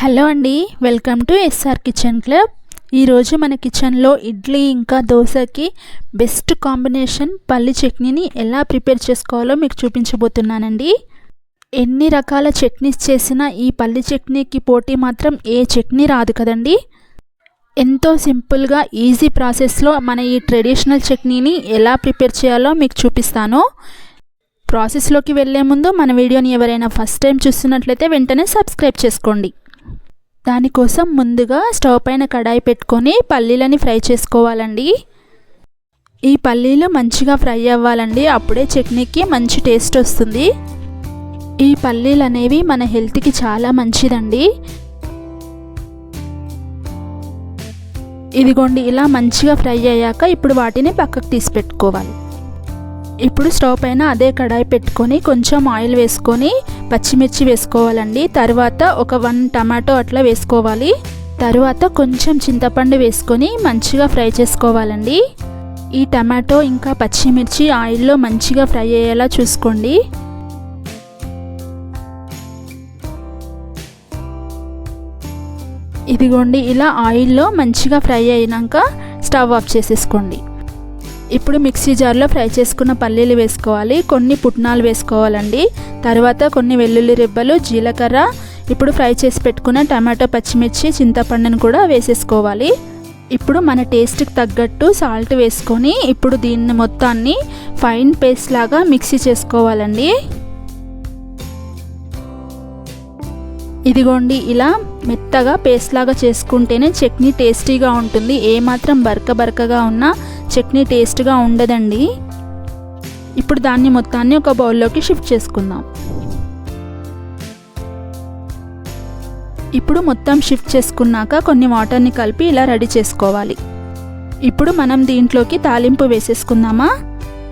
Hello అండి welcome to SR kitchen club. ఈరోజు మన కిచెన్లో ఇడ్లీ ఇంకా దోశకి బెస్ట్ కాంబినేషన్ పల్లి చట్నీని ఎలా ప్రిపేర్ చేసుకోవాలో మీకు చూపించబోతున్నానండి. ఎన్ని రకాల చట్నీస్ చేసినా ఈ పల్లి చట్నీకి పోటీ మాత్రం ఏ చట్నీ రాదు కదండి. ఎంతో సింపుల్గా ఈజీ ప్రాసెస్లో మన ఈ ట్రెడిషనల్ చట్నీని ఎలా ప్రిపేర్ చేయాలో మీకు చూపిస్తాను. ప్రాసెస్లోకి వెళ్ళే ముందు మన వీడియోని ఎవరైనా ఫస్ట్ టైం చూస్తున్నట్లయితే వెంటనే సబ్స్క్రైబ్ చేసుకోండి. దానికోసం ముందుగా స్టవ్ పైన కడాయి పెట్టుకొని పల్లీలని ఫ్రై చేసుకోవాలండి. ఈ పల్లీలు మంచిగా ఫ్రై అవ్వాలండి. అప్పుడే చట్నీకి మంచి టేస్ట్ వస్తుంది. ఈ పల్లీలు అనేవి మన హెల్త్కి చాలా మంచిదండి. ఇదిగోండి ఇలా మంచిగా ఫ్రై అయ్యాక ఇప్పుడు వాటిని పక్కకు తీసి పెట్టుకోవాలి. ఇప్పుడు స్టవ్ పైన అదే కడాయి పెట్టుకొని కొంచెం ఆయిల్ వేసుకొని పచ్చిమిర్చి వేసుకోవాలండి. తర్వాత ఒక వన్ టమాటో అట్లా వేసుకోవాలి. తర్వాత కొంచెం చింతపండు వేసుకొని మంచిగా ఫ్రై చేసుకోవాలండి. ఈ టమాటో ఇంకా పచ్చిమిర్చి ఆయిల్లో మంచిగా ఫ్రై అయ్యేలా చూసుకోండి. ఇదిగోండి ఇలా ఆయిల్లో మంచిగా ఫ్రై అయినాక స్టవ్ ఆఫ్ చేసేసుకోండి. ఇప్పుడు మిక్సీ జార్లో ఫ్రై చేసుకున్న పల్లీలు వేసుకోవాలి కొన్ని పుట్నాలు వేసుకోవాలండి. తర్వాత కొన్ని వెల్లుల్లి రిబ్బలు జీలకర్ర ఇప్పుడు ఫ్రై చేసి పెట్టుకున్న టమాటో పచ్చిమిర్చి చింతపండును కూడా వేసేసుకోవాలి. ఇప్పుడు మన టేస్ట్కి తగ్గట్టు సాల్ట్ వేసుకొని ఇప్పుడు దీన్ని మొత్తాన్ని ఫైన్ పేస్ట్ లాగా మిక్సీ చేసుకోవాలండి. ఇదిగోండి ఇలా మెత్తగా పేస్ట్ లాగా చేసుకుంటేనే చట్నీ టేస్టీగా ఉంటుంది. ఏమాత్రం బరక బరకగా ఉన్నా చట్నీ టేస్ట్గా ఉండదండి. ఇప్పుడు దాన్ని మొత్తాన్ని ఒక బౌల్లోకి షిఫ్ట్ చేసుకుందాం. ఇప్పుడు మొత్తం షిఫ్ట్ చేసుకున్నాక కొన్ని వాటర్ని కలిపి ఇలా రెడీ చేసుకోవాలి. ఇప్పుడు మనం దీంట్లోకి తాలింపు వేసేసుకుందామా?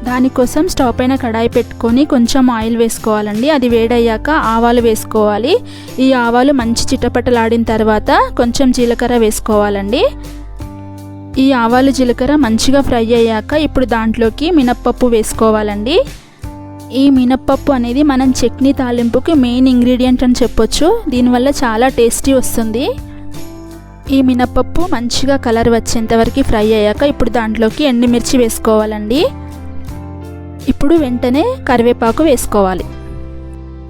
దానికోసం స్టవ్ పైన కడాయి పెట్టుకొని కొంచెం ఆయిల్ వేసుకోవాలండి. అది వేడయ్యాక ఆవాలు వేసుకోవాలి. ఈ ఆవాలు మంచి చిటపటలాడిన తర్వాత కొంచెం జీలకర్ర వేసుకోవాలండి. ఈ ఆవాలు జీలకర్ర మంచిగా ఫ్రై అయ్యాక ఇప్పుడు దాంట్లోకి మినప్పప్పు వేసుకోవాలండి. ఈ మినప్పప్పు అనేది మనం చట్నీ తాలింపుకి మెయిన్ ఇంగ్రీడియంట్ అని చెప్పొచ్చు. దీనివల్ల చాలా టేస్టీ వస్తుంది. ఈ మినప్పప్పు మంచిగా కలర్ వచ్చేంత వరకు ఫ్రై అయ్యాక ఇప్పుడు దాంట్లోకి ఎండుమిర్చి వేసుకోవాలండి. ఇప్పుడు వెంటనే కరివేపాకు వేసుకోవాలి.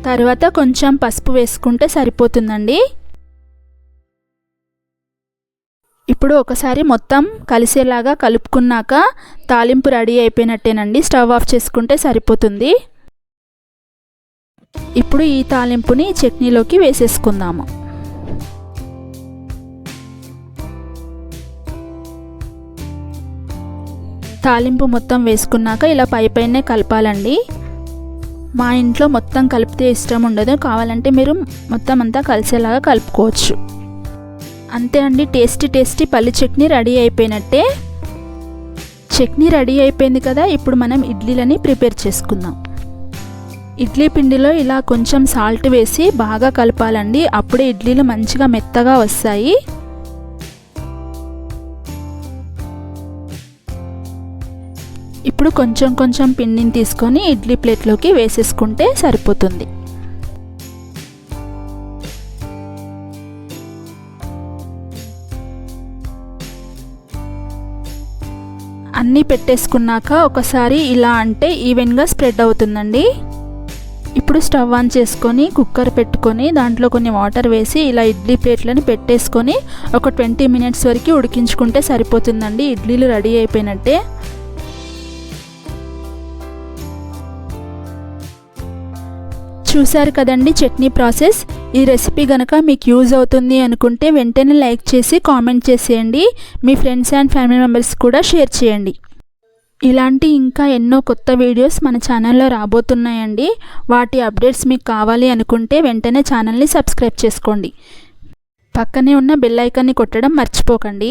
తర్వాత కొంచెం పసుపు వేసుకుంటే సరిపోతుందండి. ఇప్పుడు ఒకసారి మొత్తం కలిసేలాగా కలుపుకున్నాక తాలింపు రెడీ అయిపోయినట్టేనండి. స్టవ్ ఆఫ్ చేసుకుంటే సరిపోతుంది. ఇప్పుడు ఈ తాలింపుని చట్నీలోకి వేసేసుకుందాము. తాలింపు మొత్తం వేసుకున్నాక ఇలా పై పైనే కలపాలండి. మా ఇంట్లో మొత్తం కలిపితే ఇష్టం ఉండదు. కావాలంటే మీరు మొత్తం అంతా కలిసేలాగా కలుపుకోవచ్చు. అంతే అండి టేస్టీ టేస్టీ పల్లి చట్నీ రెడీ అయిపోయినట్టే. చట్నీ రెడీ అయిపోయింది కదా ఇప్పుడు మనం ఇడ్లీలని ప్రిపేర్ చేసుకుందాం. ఇడ్లీ పిండిలో ఇలా కొంచెం సాల్ట్ వేసి బాగా కలపాలండి అప్పుడే ఇడ్లీలు మంచిగా మెత్తగా వస్తాయి. ఇప్పుడు కొంచెం కొంచెం పిండిని తీసుకొని ఇడ్లీ ప్లేట్లోకి వేసేసుకుంటే సరిపోతుంది. అన్నీ పెట్టేసుకున్నాక ఒకసారి ఇలా అంటే ఈవెన్గా స్ప్రెడ్ అవుతుందండి. ఇప్పుడు స్టవ్ ఆన్ చేసుకొని కుక్కర్ పెట్టుకొని దాంట్లో కొన్ని వాటర్ వేసి ఇలా ఇడ్లీ ప్లేట్లను పెట్టేసుకొని ఒక ట్వంటీ మినిట్స్ వరకు ఉడికించుకుంటే సరిపోతుందండి. ఇడ్లీలు రెడీ అయిపోయినట్టే. చూశారు కదండి చట్నీ ప్రాసెస్? ఈ రెసిపీ కనుక మీకు యూజ్ అవుతుంది అనుకుంటే వెంటనే లైక్ చేసి కామెంట్ చేసేయండి. మీ ఫ్రెండ్స్ అండ్ ఫ్యామిలీ మెంబర్స్ కూడా షేర్ చేయండి. ఇలాంటి ఇంకా ఎన్నో కొత్త వీడియోస్ మన ఛానల్లో రాబోతున్నాయండి. వాటి అప్డేట్స్ మీకు కావాలి అనుకుంటే వెంటనే ఛానల్ని సబ్స్క్రైబ్ చేసుకోండి. పక్కనే ఉన్న బెల్ ఐకాన్ని కొట్టడం మర్చిపోకండి.